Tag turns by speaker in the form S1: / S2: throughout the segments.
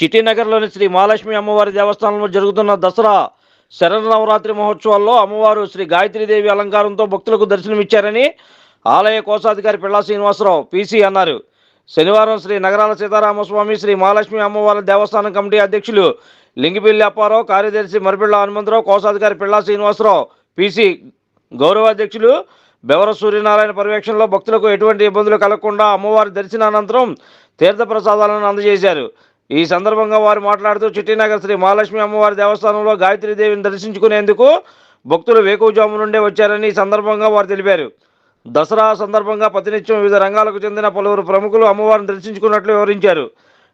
S1: చిటీనగర్లోని శ్రీ మహాలక్ష్మి అమ్మవారి దేవస్థానంలో జరుగుతున్న దసరా శరన్నవరాత్రి మహోత్సవాల్లో అమ్మవారు శ్రీ గాయత్రీదేవి అలంకారంతో భక్తులకు దర్శనమిచ్చారని ఆలయ కోశాధికారి పిళ్ళా శ్రీనివాసరావు పీసీ అన్నారు. శనివారం శ్రీ నగరాల సీతారామస్వామి శ్రీ మహాలక్ష్మి అమ్మవారి దేవస్థానం కమిటీ అధ్యక్షులు లింగిపిల్లి అప్పారావు కార్యదర్శి మరిపిళ్ళ హనుమంతరావు కోశాధికారి పిళ్ళా శ్రీనివాసరావు పీసీ గౌరవాధ్యక్షులు బెవర సూర్యనారాయణ పర్యవేక్షణలో భక్తులకు ఎటువంటి ఇబ్బందులు కలగకుండా అమ్మవారి దర్శనానంతరం తీర్థ ప్రసాదాలను అందజేశారు. ఈ సందర్భంగా వారు మాట్లాడుతూ చిట్టినగర్ శ్రీ మహాలక్ష్మి అమ్మవారి దేవస్థానంలో గాయత్రీదేవిని దర్శించుకునేందుకు భక్తులు వేకువజాము నుండే వచ్చారని ఈ సందర్భంగా వారు తెలిపారు. దసరా సందర్భంగా ప్రతినిత్యం వివిధ రంగాలకు చెందిన పలువురు ప్రముఖులు అమ్మవారిని దర్శించుకున్నట్లు వివరించారు.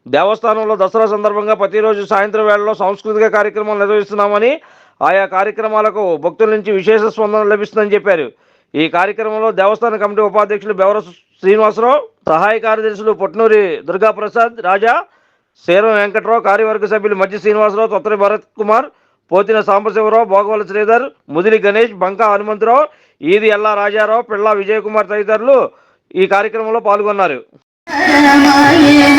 S1: దేవస్థానంలో దసరా సందర్భంగా ప్రతిరోజు సాయంత్రం వేళలో సాంస్కృతిక కార్యక్రమాలు నిర్వహిస్తున్నామని ఆయా కార్యక్రమాలకు భక్తుల నుంచి విశేష స్పందన లభిస్తుందని చెప్పారు. ఈ కార్యక్రమంలో దేవస్థాన కమిటీ ఉపాధ్యక్షులు బెవర శ్రీనివాసరావు సహాయ కార్యదర్శులు పొట్నూరి దుర్గాప్రసాద్ రాజా శీరం వెంకట్రావు కార్యవర్గ సభ్యులు మధ్య శ్రీనివాసరావు తొత్తరి భరత్ కుమార్ పోతిన సాంబశివరావు భోగవల శ్రీధర్ ముదిలి గణేష్ బంకా హనుమంతరావు ఈది ఎల్లా రాజారావు పిళ్ళ విజయకుమార్ తదితరులు ఈ కార్యక్రమంలో పాల్గొన్నారు.
S2: రామాయణ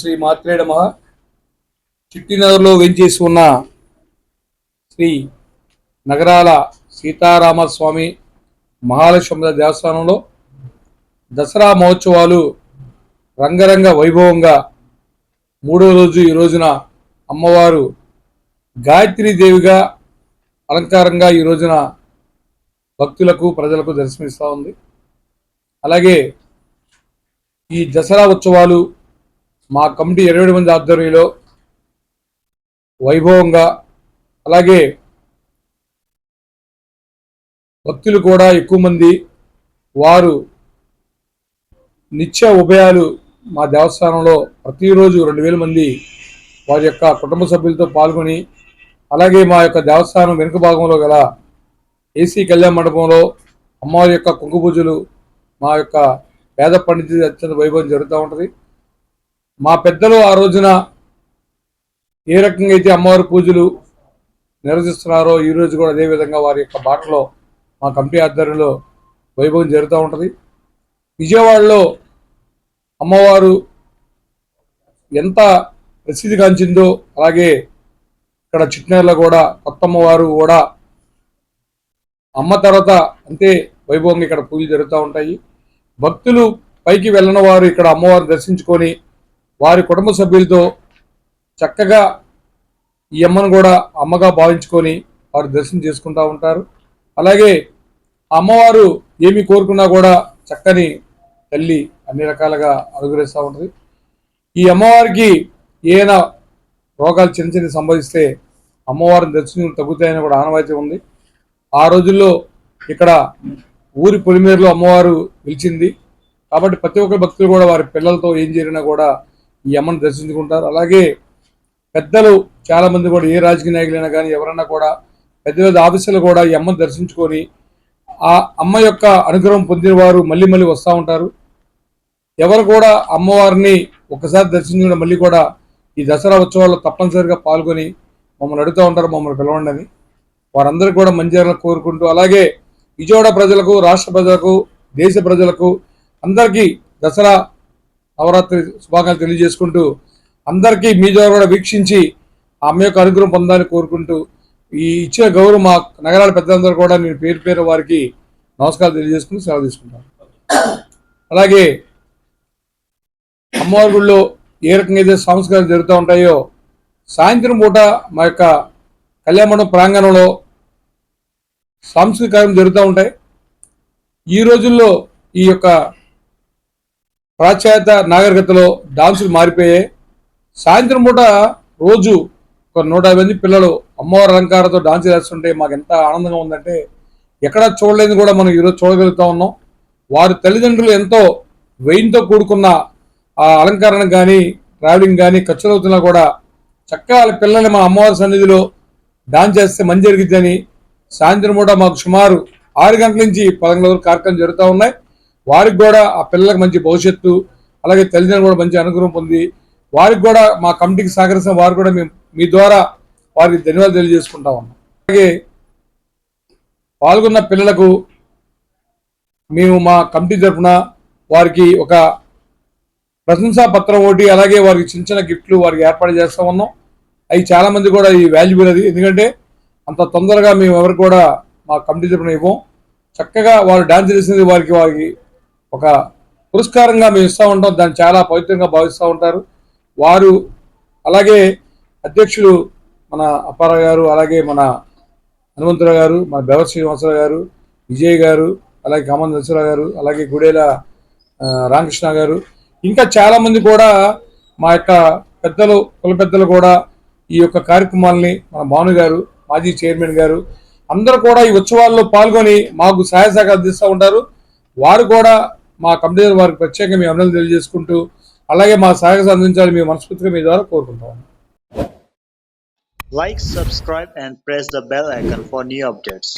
S3: శ్రీ మాత్రే నమ. చిట్టినగర్లో వెంచేసి ఉన్న శ్రీ నగరాల సీతారామస్వామి మహాలక్ష్మి దేవస్థానంలో దసరా మహోత్సవాలు రంగరంగ వైభవంగా మూడో రోజు ఈ రోజున అమ్మవారు గాయత్రీదేవిగా అలంకారంగా ఈ రోజున భక్తులకు ప్రజలకు దర్శనమిస్తూ ఉంది. అలాగే ఈ దసరా ఉత్సవాలు మా కమిటీ ఇరవై మంది ఆధ్వర్యంలో వైభవంగా అలాగే భక్తులు కూడా ఎక్కువ మంది వారు నిత్య ఉభయాలు మా దేవస్థానంలో ప్రతిరోజు రెండు వేల మంది వారి యొక్క కుటుంబ సభ్యులతో పాల్గొని అలాగే మా యొక్క దేవస్థానం వెనుక భాగంలో గల ఏసీ కళ్యాణ మండపంలో అమ్మవారి యొక్క కుంకు పూజలు మా యొక్క పేద పండితులు అత్యంత వైభవం జరుగుతూ ఉంటుంది. మా పెద్దలు ఆ రోజున ఏ రకంగా అయితే అమ్మవారి పూజలు నిర్వహిస్తున్నారో ఈ రోజు కూడా అదే విధంగా వారి యొక్క బాటలో మా కమిటీ ఆధ్వర్యంలో వైభవం జరుగుతూ ఉంటుంది. విజయవాడలో అమ్మవారు ఎంత ప్రసిద్ధిగాంచిందో అలాగే ఇక్కడ చిట్నేర్లో కూడా కొత్త అమ్మవారు కూడా అమ్మ తర్వాత అంతే వైభవంగా ఇక్కడ పూజలు జరుగుతూ ఉంటాయి. భక్తులు పైకి వెళ్ళిన వారు ఇక్కడ అమ్మవారిని దర్శించుకొని వారి కుటుంబ సభ్యులతో చక్కగా ఈ అమ్మను కూడా అమ్మగా భావించుకొని వారు దర్శనం చేసుకుంటూ ఉంటారు. అలాగే ఆ అమ్మవారు ఏమి కోరుకున్నా కూడా చక్కని తల్లి అన్ని రకాలుగా అనుగ్రహిస్తూ ఉంటుంది. ఈ అమ్మవారికి ఏదైనా రోగాలు చిన్న చిన్న సంభవిస్తే అమ్మవారిని దర్శనం తగ్గుతాయని కూడా ఆనవాయితీ ఉంది. ఆ రోజుల్లో ఇక్కడ ఊరి పొలిమేరలో అమ్మవారు నిలిచింది. కాబట్టి ప్రతి ఒక్క భక్తులు కూడా వారి పిల్లలతో ఏం జరిగినా కూడా ఈ అమ్మను దర్శించుకుంటారు. అలాగే పెద్దలు చాలా మంది కూడా ఏ రాజకీయ నాయకులైనా కానీ ఎవరన్నా కూడా పెద్ద పెద్ద ఆఫీసులు కూడా ఈ అమ్మను దర్శించుకొని ఆ అమ్మ యొక్క అనుగ్రహం పొందిన వారు మళ్ళీ మళ్ళీ వస్తూ ఉంటారు. ఎవరు కూడా అమ్మవారిని ఒకసారి దర్శించుకుని మళ్ళీ కూడా ఈ దసరా ఉత్సవాల్లో తప్పనిసరిగా పాల్గొని మమ్మల్ని అడుగుతూ ఉంటారు మమ్మల్ని పిలవండి అని. వారందరికీ కూడా మంచి జరగాలని కోరుకుంటూ అలాగే విజయవాడ ప్రజలకు రాష్ట్ర ప్రజలకు దేశ ప్రజలకు అందరికీ దసరా నవరాత్రి శుభాకాంక్షలు తెలియజేసుకుంటూ అందరికీ మీ ద్వారా కూడా వీక్షించి ఆమె యొక్క అనుగ్రహం పొందాలని కోరుకుంటూ ఈ ఇచ్చిన గౌరవం మా నగరాల పెద్దలందరూ కూడా నేను పేరు పేరు వారికి నమస్కారం తెలియజేసుకుని సెలవు తీసుకుంటాను. అలాగే అమ్మవారి గుడిలో ఏ రకంగా అయితే సంస్కారాలు జరుగుతూ ఉంటాయో సాయంత్రం పూట మా యొక్క కళ్యాణ ప్రాంగణంలో సాంస్కృతిక కార్యం జరుగుతూ ఉంటాయి. ఈ రోజుల్లో ఈ యొక్క పాశ్చాత్య నాగరికతలో డాన్సులు మారిపోయాయి సాయంత్రం పూట రోజు ఒక నూట యాభై మంది పిల్లలు అమ్మవారి అలంకారంతో డాన్స్ చేస్తుంటే మాకు ఎంత ఆనందంగా ఉందంటే ఎక్కడ చూడలేదు కూడా మనం ఈరోజు చూడగలుగుతా ఉన్నాం. వారి తల్లిదండ్రులు ఎంతో వెయిన్తో కూడుకున్న ఆ అలంకరణ కానీ ట్రావెలింగ్ కానీ ఖర్చులు అవుతున్నా కూడా చక్కగా వాళ్ళ పిల్లల్ని మా అమ్మవారి సన్నిధిలో డాన్స్ చేస్తే మంచి జరిగిద్దని సాయంత్రం పూట మాకు సుమారు ఆరు గంటల నుంచి పదకొండు వరకు కార్యక్రమం జరుగుతూ ఉన్నాయి. వారికి కూడా ఆ పిల్లలకు మంచి భవిష్యత్తు అలాగే తల్లిదండ్రులు కూడా మంచి అనుగ్రహం పొంది వారికి కూడా మా కమిటీకి సహకరిస్తున్న వారు కూడా మేము మీ ద్వారా వారికి ధన్యవాదాలు తెలియజేసుకుంటా ఉన్నాం అలాగే పాల్గొన్న పిల్లలకు మేము మా కమిటీ తరఫున వారికి ఒక ప్రశంసా పత్రం ఒకటి అలాగే వారికి చిన్న చిన్న గిఫ్ట్లు వారికి ఏర్పాటు చేస్తా ఉన్నాం. అవి చాలామంది కూడా ఈ వాల్యుబుల్ అది. ఎందుకంటే అంత తొందరగా మేము ఎవరు కూడా మా కమిటీ తరఫున ఇవ్వం. చక్కగా వారు డాన్స్ చేసినది వారికి వారికి ఒక పురస్కారంగా మేము ఇస్తూ ఉంటాం దాన్ని చాలా పవిత్రంగా భావిస్తూ ఉంటారు. వారు అలాగే అధ్యక్షులు మన అప్పారావు గారు అలాగే మన హనుమంతరావు గారు మన బెవర్ శ్రీనివాసరావు గారు విజయ్ గారు అలాగే కామన్ నరసరావు గారు అలాగే గుడేల రామకృష్ణ గారు. ఇంకా చాలామంది కూడా మా యొక్క పెద్దలు కుల పెద్దలు కూడా ఈ యొక్క కార్యక్రమాల్ని మన భాను గారు మాజీ చైర్మన్ గారు అందరూ కూడా ఈ ఉత్సవాల్లో పాల్గొని మాకు సహాయ సహకారాలు అందిస్తూ ఉంటారు. వారు కూడా మా కమిటీ వారికి ప్రత్యేకంగా మీ అభినందనలు తెలియజేసుకుంటూ అలాగే మా సహాయక అందించాలని మేము మనస్ఫూర్తిగా మీ ద్వారా కోరుకుంటాం
S4: like subscribe and press the bell icon for new updates